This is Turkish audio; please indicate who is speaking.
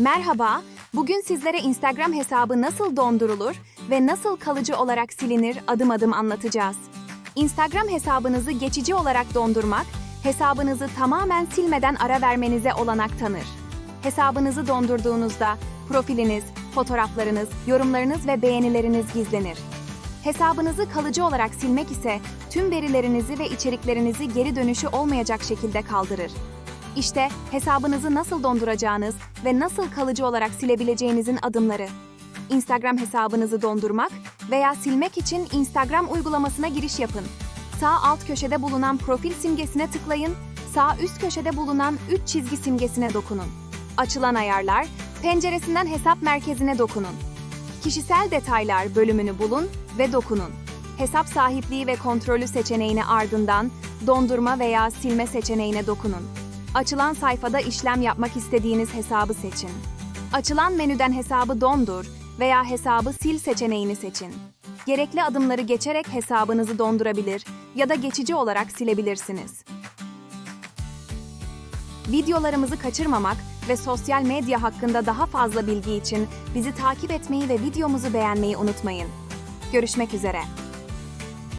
Speaker 1: Merhaba, bugün sizlere Instagram hesabı nasıl dondurulur ve nasıl kalıcı olarak silinir adım adım anlatacağız. Instagram hesabınızı geçici olarak dondurmak, hesabınızı tamamen silmeden ara vermenize olanak tanır. Hesabınızı dondurduğunuzda profiliniz, fotoğraflarınız, yorumlarınız ve beğenileriniz gizlenir. Hesabınızı kalıcı olarak silmek ise tüm verilerinizi ve içeriklerinizi geri dönüşü olmayacak şekilde kaldırır. İşte hesabınızı nasıl donduracağınız ve nasıl kalıcı olarak silebileceğinizin adımları. Instagram hesabınızı dondurmak veya silmek için Instagram uygulamasına giriş yapın. Sağ alt köşede bulunan profil simgesine tıklayın, sağ üst köşede bulunan 3 çizgi simgesine dokunun. Açılan ayarlar, penceresinden hesap merkezine dokunun. Kişisel detaylar bölümünü bulun ve dokunun. Hesap sahipliği ve kontrolü seçeneğine ardından dondurma veya silme seçeneğine dokunun. Açılan sayfada işlem yapmak istediğiniz hesabı seçin. Açılan menüden hesabı dondur veya hesabı sil seçeneğini seçin. Gerekli adımları geçerek hesabınızı dondurabilir ya da geçici olarak silebilirsiniz. Videolarımızı kaçırmamak ve sosyal medya hakkında daha fazla bilgi için bizi takip etmeyi ve videomuzu beğenmeyi unutmayın. Görüşmek üzere.